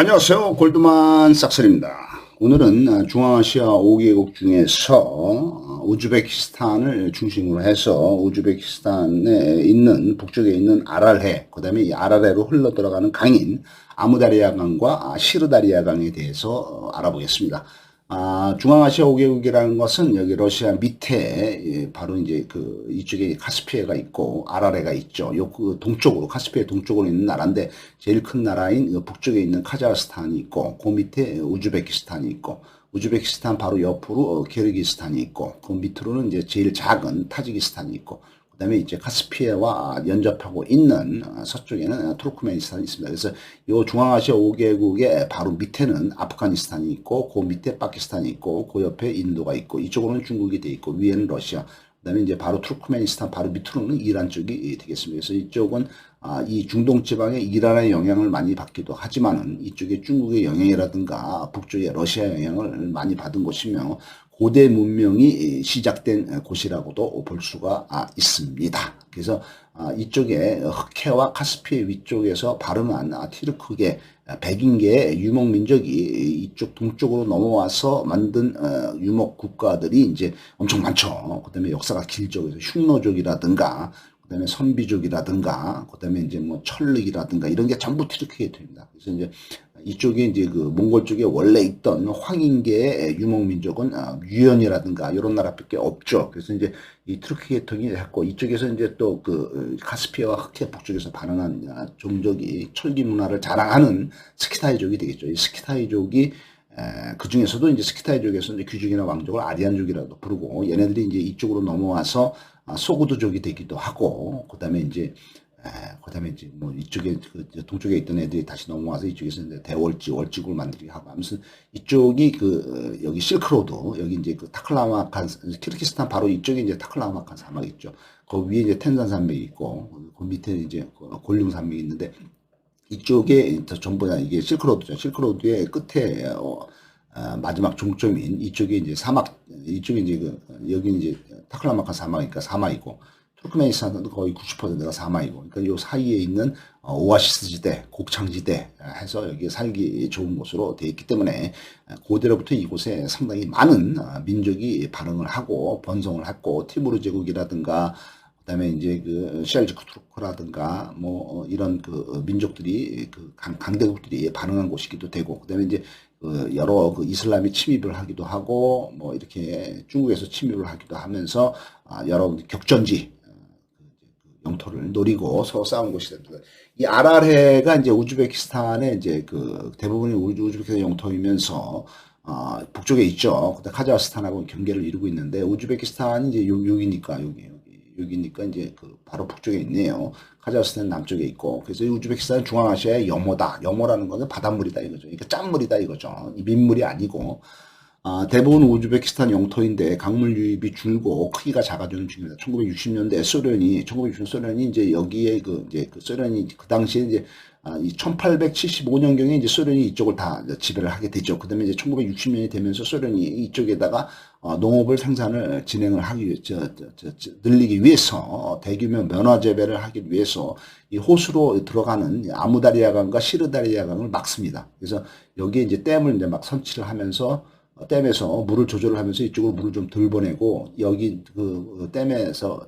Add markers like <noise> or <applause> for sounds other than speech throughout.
안녕하세요. 골드만 싹쓸입니다. 오늘은 중앙아시아 5개국 중에서 우즈베키스탄을 중심으로 해서 우즈베키스탄에 있는 북쪽에 있는 아랄해, 그 다음에 이 아랄해로 흘러 들어가는 강인 아무다리아 강과 시르다리아 강에 대해서 알아보겠습니다. 아, 중앙아시아 5개국이라는 것은 여기 러시아 밑에 예, 바로 이제 그 이쪽에 카스피해가 있고 아라레가 있죠. 요 그 동쪽으로 카스피해 동쪽으로 있는 나라인데 제일 큰 나라인 그 북쪽에 있는 카자흐스탄이 있고 그 밑에 우즈베키스탄이 있고 우즈베키스탄 바로 옆으로 어, 키르기스탄이 있고 그 밑으로는 이제 제일 작은 타지키스탄이 있고 그다음에 이제 카스피해와 연접하고 있는 어, 서쪽에는 투르크메니스탄이 있습니다. 그래서 이 중앙아시아 5개국의 바로 밑에는 아프가니스탄이 있고 그 밑에 파키스탄이 있고 그 옆에 인도가 있고 이쪽으로는 중국이 돼 있고 위에는 러시아 그다음에 이제 바로 투르크메니스탄 바로 밑으로는 이란 쪽이 되겠습니다. 그래서 이쪽은 아, 이 중동 지방의 이란의 영향을 많이 받기도 하지만은 이쪽에 중국의 영향이라든가 북쪽의 러시아 영향을 많이 받은 곳이며 고대 문명이 시작된 곳이라고도 볼 수가 아, 있습니다. 그래서 아, 이쪽에 흑해와 카스피해 위쪽에서 발음한 아, 티르크계 백인계의 유목 민족이 이쪽 동쪽으로 넘어와서 만든 어, 유목 국가들이 이제 엄청 많죠. 그다음에 역사가 길죠. 그래서 흉노족이라든가 그다음에 선비족이라든가 그다음에 이제 뭐 철륵이라든가 이런 게 전부 티르크계 됩니다. 그래서 이제 이쪽에 이제 그 몽골 쪽에 원래 있던 황인계의 유목 민족은 아, 유연이라든가 이런 나라밖에 없죠. 그래서 이제 이 트루키 계통이 했고 이쪽에서 이제 또 그 카스피아와 흑해 북쪽에서 발행한 아, 종족이 철기 문화를 자랑하는 스키타이족이 되겠죠. 이 스키타이족이 그 중에서도 이제 스키타이족에서 이제 귀족이나 왕족을 아리안족이라도 부르고 얘네들이 이제 이쪽으로 넘어와서 아, 소구드족이 되기도 하고 그다음에 이제 그 다음에 이제 뭐 이쪽에 그 동쪽에 있던 애들이 다시 넘어와서 이쪽에서 이제 대월지 월지국을 만들기 하고 아무튼 이쪽이 그 어, 여기 실크로드 여기 이제 그 타클라마칸 키르기스탄 바로 이쪽에 이제 타클라마칸 사막 있죠. 그 위에 이제 텐산 산맥이 있고 그 밑에 이제 골룡 산맥이 있는데 이쪽에 전부 다 이게 실크로드죠. 실크로드의 끝에 어, 어, 마지막 종점인 이쪽에 이제 사막 이쪽에 이제 그 여기 이제 타클라마칸 사막이니까 사막이고 투르크메니스탄도 거의 90%가 사막이고, 그러니까 요 사이에 있는 어, 오아시스 지대, 곡창 지대 해서 여기 살기 좋은 곳으로 되어 있기 때문에 고대로부터 이곳에 상당히 많은 어, 민족이 발흥을 하고 번성을 했고 티무르 제국이라든가 그다음에 이제 그 셀주크 투르크라든가 뭐 어, 이런 그 민족들이 그 강, 강대국들이 반응한 곳이기도 되고 그다음에 이제 그 여러 그 이슬람이 침입을 하기도 하고 뭐 이렇게 중국에서 침입을 하기도 하면서 아, 여러 격전지 영토를 노리고 서로 싸운 곳이 됩니다. 이 아랄해가 이제 우즈베키스탄의 이제 그 대부분이 우즈베키스탄 영토이면서 어, 북쪽에 있죠. 그때 카자흐스탄하고 경계를 이루고 있는데 우즈베키스탄이 이제 요, 여기니까 여기 여기 여기니까 이제 그 바로 북쪽에 있네요. 카자흐스탄 남쪽에 있고 그래서 우즈베키스탄은 중앙아시아의 염호다. 염호라는 것은 바닷물이다 이거죠. 그러니까 짠물이다 이거죠. 이 민물이 아니고 아, 대부분 우즈베키스탄 영토인데 강물 유입이 줄고 크기가 작아지는 중입니다. 1960년대 소련이 1960년 소련이 이제 여기에 그 이제 그 소련이 그 당시에 이제 아, 이 1875년경에 이제 소련이 이쪽을 다 지배를 하게 되죠. 그 다음에 이제 1960년이 되면서 소련이 이쪽에다가 어, 농업을 생산을 진행을 하기 저, 저, 저, 저, 늘리기 위해서 대규모 면화 재배를 하기 위해서 이 호수로 들어가는 아무다리아강과 시르다리아강을 막습니다. 그래서 여기에 이제 댐을 이제 막 선치를 하면서 댐에서 물을 조절을 하면서 이쪽으로 물을 좀 덜 보내고 여기 그 댐에서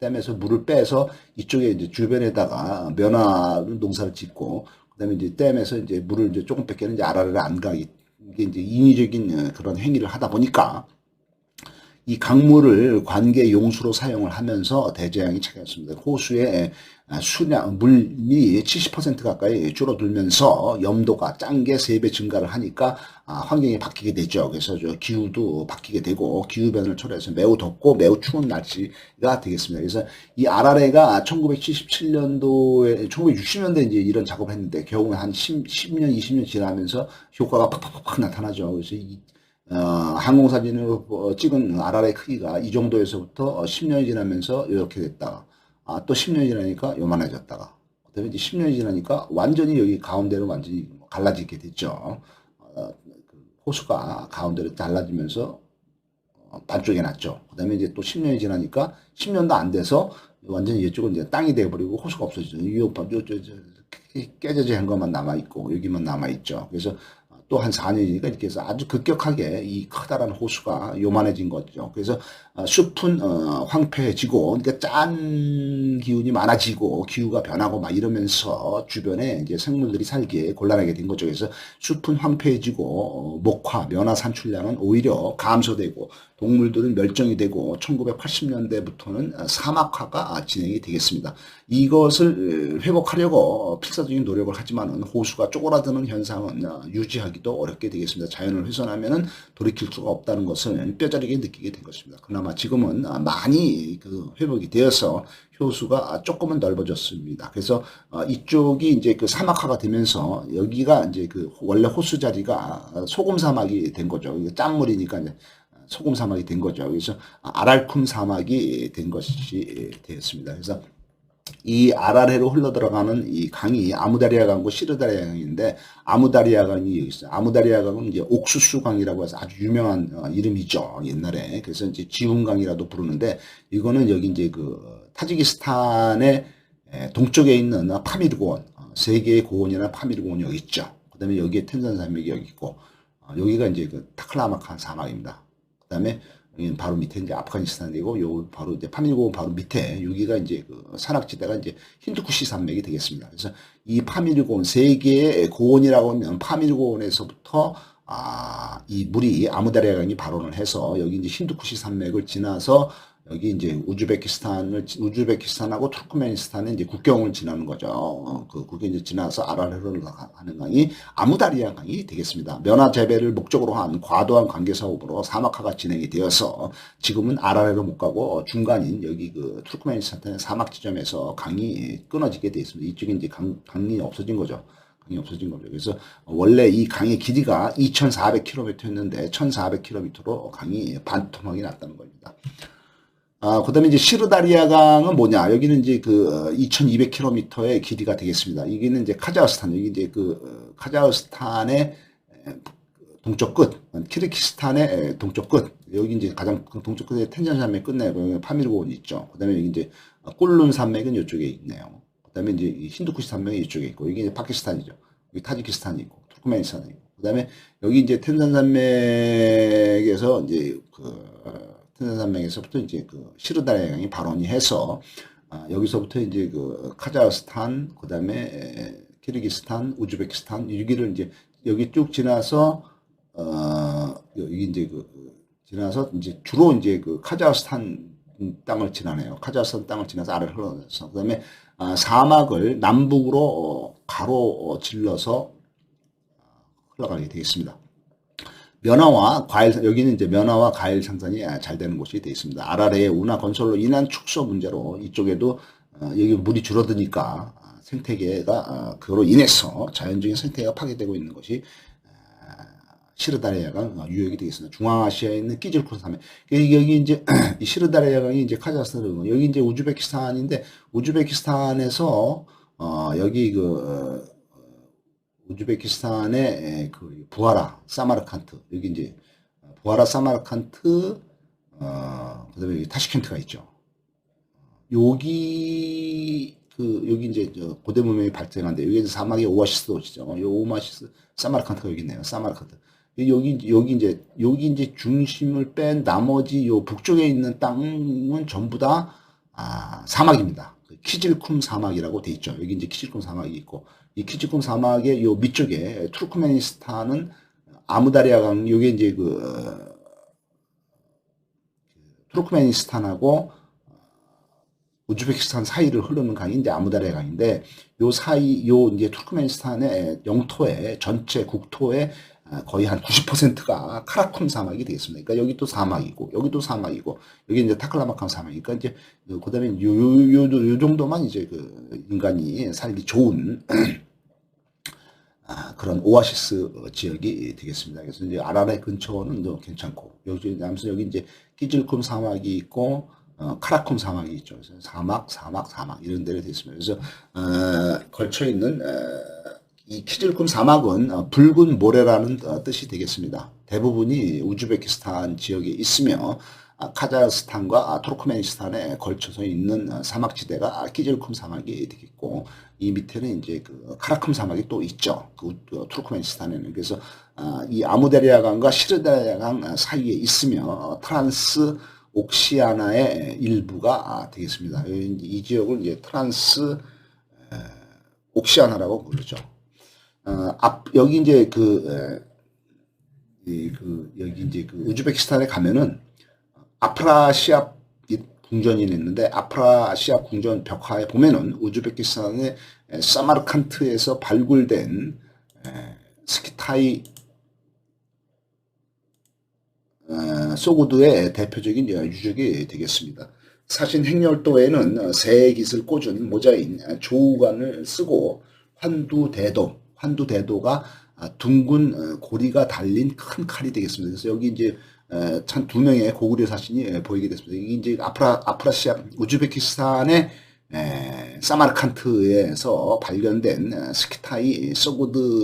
댐에서 물을 빼서 이쪽에 이제 주변에다가 면화 농사를 짓고 그다음에 이제 댐에서 이제 물을 이제 조금 뺏기는 이제 아라를 안 가기 이게 이제 인위적인 그런 행위를 하다 보니까 이 강물을 관계 용수로 사용을 하면서 대재앙이 찾아왔습니다. 호수에 수량, 물이 70% 가까이 줄어들면서 염도가 짠게 3배 증가를 하니까 아, 환경이 바뀌게 되죠. 그래서 저 기후도 바뀌게 되고 기후변을 초래해서 매우 덥고 매우 추운 날씨가 되겠습니다. 그래서 이 아라레가 1977년도에, 1960년대에 이제 이런 작업을 했는데 겨우 한 10, 10 년, 20년 지나면서 효과가 팍팍팍 나타나죠. 그래서 이 어, 항공사진으로 어, 찍은 아라레 크기가 이 정도에서부터 10년이 지나면서 이렇게 됐다가 아, 또 10년이 지나니까 요만해졌다가 그다음에 이제 10년이 지나니까 완전히 여기 가운데로 완전히 갈라지게 됐죠. 어, 그 호수가 가운데로 달라지면서 어, 반쪽에 났죠. 그 다음에 이제 또 10년이 지나니까 10년도 안 돼서 완전히 이쪽은 이제 땅이 돼버리고 호수가 없어지죠. 이 오빠, 요, 저, 저, 깨져진 한 것만 남아있고, 여기만 남아있죠. 그래서 또 한 4년이니까 이렇게 해서 아주 급격하게 이 커다란 호수가 요만해진 거죠. 그래서 어, 숲은 어, 황폐해지고, 그러니까 짠 기운이 많아지고, 기후가 변하고 막 이러면서 주변에 이제 생물들이 살기에 곤란하게 된 거죠. 그래서 숲은 황폐해지고, 어, 목화, 면화 산출량은 오히려 감소되고, 동물들은 멸종이 되고 1980년대부터는 사막화가 진행이 되겠습니다. 이것을 회복하려고 필사적인 노력을 하지만은 호수가 쪼그라드는 현상은 유지하기도 어렵게 되겠습니다. 자연을 훼손하면은 돌이킬 수가 없다는 것을 뼈저리게 느끼게 된 것입니다. 그나마 지금은 많이 그 회복이 되어서 효수가 조금은 넓어졌습니다. 그래서 이쪽이 이제 그 사막화가 되면서 여기가 이제 그 원래 호수 자리가 소금 사막이 된 거죠. 짠물이니까 이제 소금 사막이 된 거죠. 그래서 아랄쿰 사막이 된 것이 되었습니다. 그래서 이 아라레로 흘러 들어가는 이 강이 아무다리아 강과 시르다리아 강인데 아무다리아 강이 여기 있어요. 아무다리아 강은 이제 옥수수 강이라고 해서 아주 유명한 어, 이름이죠. 옛날에. 그래서 이제 지훈강이라도 부르는데 이거는 여기 이제 그 타지키스탄의 동쪽에 있는 파미르고원 어, 세계의 고원이나 파미르고원이 여기 있죠. 그다음에 여기에 텐산 산맥이 여기 있고 어, 여기가 이제 그 타클라마칸 사막입니다. 그다음에 바로 밑에 이제 아프가니스탄이고 요 바로 이제 파밀고원 바로 밑에 여기가 이제 그 산악지대가 이제 힌두쿠시 산맥이 되겠습니다. 그래서 이 파밀고원 세 개의 고원이라고 하면 파밀고원에서부터 아, 이 물이 아무다리아 강이 발원을 해서 여기 이제 힌두쿠시 산맥을 지나서 여기 이제 우즈베키스탄을 우즈베키스탄하고 투르크메니스탄의 이제 국경을 지나는 거죠. 어, 그 국경 이제 지나서 아라르를 가는 강이 아무다리아 강이 되겠습니다. 면화 재배를 목적으로 한 과도한 관계 사업으로 사막화가 진행이 되어서 지금은 아라르로 못 가고 중간인 여기 그 투르크메니스탄의 사막 지점에서 강이 끊어지게 되어 있습니다. 이쪽에 이제 강, 강이 없어진 거죠. 강이 없어진 거죠. 그래서 원래 이 강의 길이가 2,400km였는데 1,400km로 강이 반토막이 났다는 겁니다. 아, 그 다음에 이제 시르다리아 강은 뭐냐. 여기는 이제 그 2200km의 길이가 되겠습니다. 여기는 이제 카자흐스탄, 여기 이제 그 어, 카자흐스탄의 동쪽 끝, 키르키스탄의 동쪽 끝, 여기 이제 가장 동쪽 끝에 텐잔 산맥 끝내 파미르고원이 있죠. 그 다음에 여기 이제 꿀룬 산맥은 이쪽에 있네요. 그 다음에 이제 힌두쿠시 산맥이 이쪽에 있고, 여기 이제 파키스탄이죠. 여기 타지키스탄이 있고, 투르크메니스탄이 있고. 그 다음에 여기 이제 텐잔 산맥에서 이제 그 텐산산맥에서부터 이제 그 시르다리아 강이 발원이 해서 아, 여기서부터 이제 그 카자흐스탄 그 다음에 키르기스탄, 우즈베키스탄 여기를 이제 여기 쭉 지나서 어 여기 이제 그 지나서 이제 주로 이제 그 카자흐스탄 땅을 지나네요. 카자흐스탄 땅을 지나서 아래를 흘러서 그다음에 아, 사막을 남북으로 가로 질러서 흘러가게 되겠습니다. 면화와 과일 여기는 이제 면화와 과일 생산이 잘 되는 곳이 되어 있습니다. 아라레의 운하 건설로 인한 축소 문제로 이쪽에도 어, 여기 물이 줄어드니까 생태계가 어, 그로 인해서 자연적인 생태계가 파괴되고 있는 것이 어, 시르다리아강 유역이 되겠습니다. 중앙아시아에 있는 끼질콘 산맥. 여기 이제 <clears throat> 이 시르다리아강이 이제 카자흐스탄 여기 이제 우즈베키스탄인데 우즈베키스탄에서 어 여기 그 우즈베키스탄의 그 부하라, 사마르칸트 여기 이제 부하라, 사마르칸트 어, 그다음에 타시켄트가 있죠. 여기 그 여기 이제 저 고대 문명이 발생한데 여기 사막의 오아시스 도시죠. 이 오마시스 사마르칸트가 여기 있네요. 사마르칸트. 여기 여기 이제 여기 이제 중심을 뺀 나머지 요 북쪽에 있는 땅은 전부 다 아, 사막입니다. 그 키질쿰 사막이라고 돼 있죠. 여기 이제 키질쿰 사막이 있고 이 키치쿰 사막의 요 밑쪽에 투르크메니스탄은 아무다리아 강 요게 이제 그 투르크메니스탄하고 우즈베키스탄 사이를 흐르는 강이 이제 아무다리아 강인데 요 사이 요 이제 투르크메니스탄의 영토의 전체 국토의 거의 한 90%가 카라쿰 사막이 되겠습니다. 그러니까 여기 또 사막이고 여기 도 사막이고 여기 이제 타클라마칸 사막이니까 이제 그다음에 요 요요요 정도만 이제 그 인간이 살기 좋은 아, <clears throat> 그런 오아시스 지역이 되겠습니다. 그래서 이제 아라레 근처는 또 괜찮고 여기 남서 여기 이제 끼질쿰 사막이 있고 어, 카라쿰 사막이 있죠. 그래서 사막, 사막, 사막 이런 데를 되어 있습니다. 그래서 어, 걸쳐 있는 어, 이 키질쿰 사막은 어, 붉은 모래라는 어, 뜻이 되겠습니다. 대부분이 우즈베키스탄 지역에 있으며 아, 카자흐스탄과 아, 투르크메니스탄에 걸쳐서 있는 아, 사막지대가 아, 끼질쿰 사막이 되겠고 이 밑에는 이제 그 카라쿰 사막이 또 있죠. 그 우- 투르크메니스탄에는 그래서 아, 이 아무데리아강과 시르다리아강 아, 사이에 있으며 트란스 옥시아나의 일부가 아, 되겠습니다. 이, 이 지역을 이제 트란스 에, 옥시아나라고 부르죠. 어, 앞 여기 이제 그, 그 여기 이제 그 우즈베키스탄에 가면은 아프라시아 이 궁전이 있는데 아프라시아 궁전 벽화에 보면은 우즈베키스탄의 에, 사마르칸트에서 발굴된 에, 스키타이 어, 소구드의 대표적인 유적이 되겠습니다. 사신 행렬도에는 새 깃을 꽂은 모자인 조우관을 쓰고 환두대도, 환두대도가 아, 둥근 어, 고리가 달린 큰 칼이 되겠습니다. 그래서 여기 이제 참 두 명의 고구려 사신이 에, 보이게 됐습니다. 이게 이제 아프라, 아프라시아, 우즈베키스탄의 에, 사마르칸트에서 발견된 에, 스키타이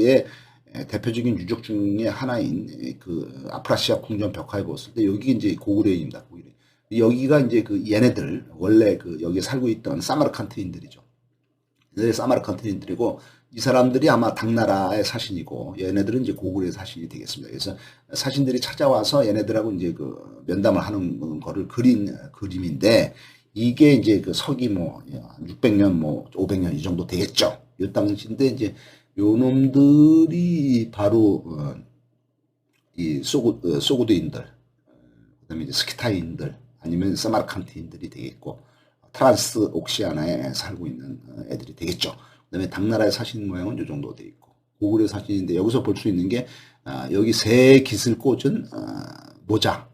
에, 대표적인 유적 중의 하나인 에, 그 아프라시아 궁전 벽화에 보았을 때 여기 이제 고구려입니다. 고구려. 여기가 이제 그 얘네들 원래 그 여기 살고 있던 사마르칸트인들이죠. 얘네 사마르칸트인들이고 이 사람들이 아마 당나라의 사신이고 얘네들은 이제 고구려의 사신이 되겠습니다. 그래서 사신들이 찾아와서 얘네들하고 이제 그 면담을 하는 거를 그린 그림인데 이게 이제 그 서기 뭐 600년 뭐 500년 이 정도 되겠죠. 이 당시인데 이제 요 놈들이 바로 어, 이 소구 어, 소구드인들 그다음에 이제 스키타인들 아니면 사마르칸트인들이 되겠고 트란스 옥시아나에 살고 있는 어, 애들이 되겠죠. 그다음에 당나라의 사신 모양은 이 정도 돼 있고 고구려 사신인데 여기서 볼 수 있는 게 아, 여기 새 깃을 꽂은 아, 모자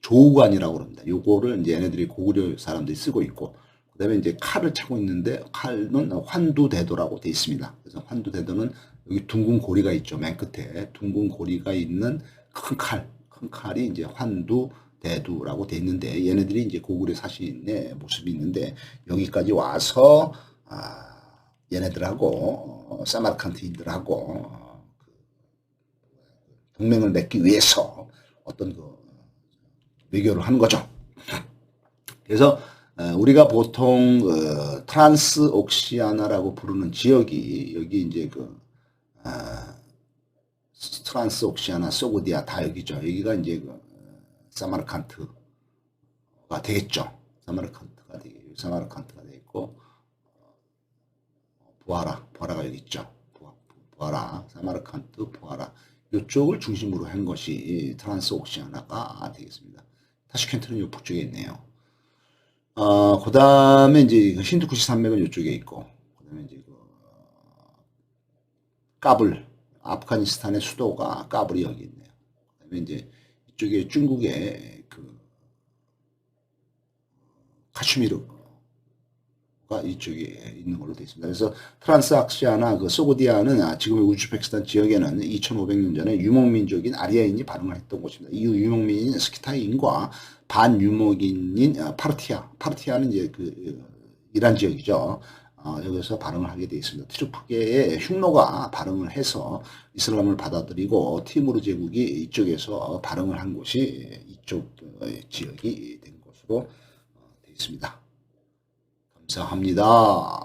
조우관이라고 그럽니다. 요거를 이제 얘네들이 고구려 사람들이 쓰고 있고 그다음에 이제 칼을 차고 있는데 칼은 환두대도라고 돼 있습니다. 그래서 환두대도는 여기 둥근 고리가 있죠. 맨 끝에 둥근 고리가 있는 큰 칼, 큰 칼이 이제 환두 대두라고 돼 있는데 얘네들이 이제 고구려 사신의 모습이 있는데 여기까지 와서 아, 얘네들하고 어, 사마르칸트인들하고 어, 그 동맹을 맺기 위해서 어떤 그 외교를 하는 거죠. 그래서 어, 우리가 보통 어, 트란스 옥시아나라고 부르는 지역이 여기 이제 그 아, 트란스 옥시아나 소구디아 다 여기죠. 여기가 이제 그 사마르칸트가 되겠죠. 사마르칸트가 되게 사마르칸트가 되겠고 부하라 부하라가 여기 있죠. 부하라 사마르칸트 부하라 이쪽을 중심으로 한 것이 이 트란스 옥시아나가 되겠습니다. 타슈켄트는 이 북쪽에 있네요. 어, 그 다음에 이제 그 힌두쿠시 산맥은 이쪽에 있고, 그 다음에 이제 그, 까불, 아프가니스탄의 수도가 까불이 여기 있네요. 그 다음에 이제 이쪽에 중국의 그, 카슈미르가 이쪽에 있는 걸로 되어 있습니다. 그래서 트란스악시아나 그 소고디아는 아, 지금의 우즈베키스탄 지역에는 2,500년 전에 유목민족인 아리아인이 발흥을 했던 곳입니다. 이 유목민인 스키타인과 반유목인인 아, 파르티아, 파르티아는 이제 그 어, 이란 지역이죠. 어, 여기서 발흥을 하게 되어 있습니다. 트루프계의 흉노가 발흥을 해서 이슬람을 받아들이고 티무르 제국이 이쪽에서 발흥을 한 곳이 이쪽 어, 지역이 된 것으로 어, 되어 있습니다. 감사합니다.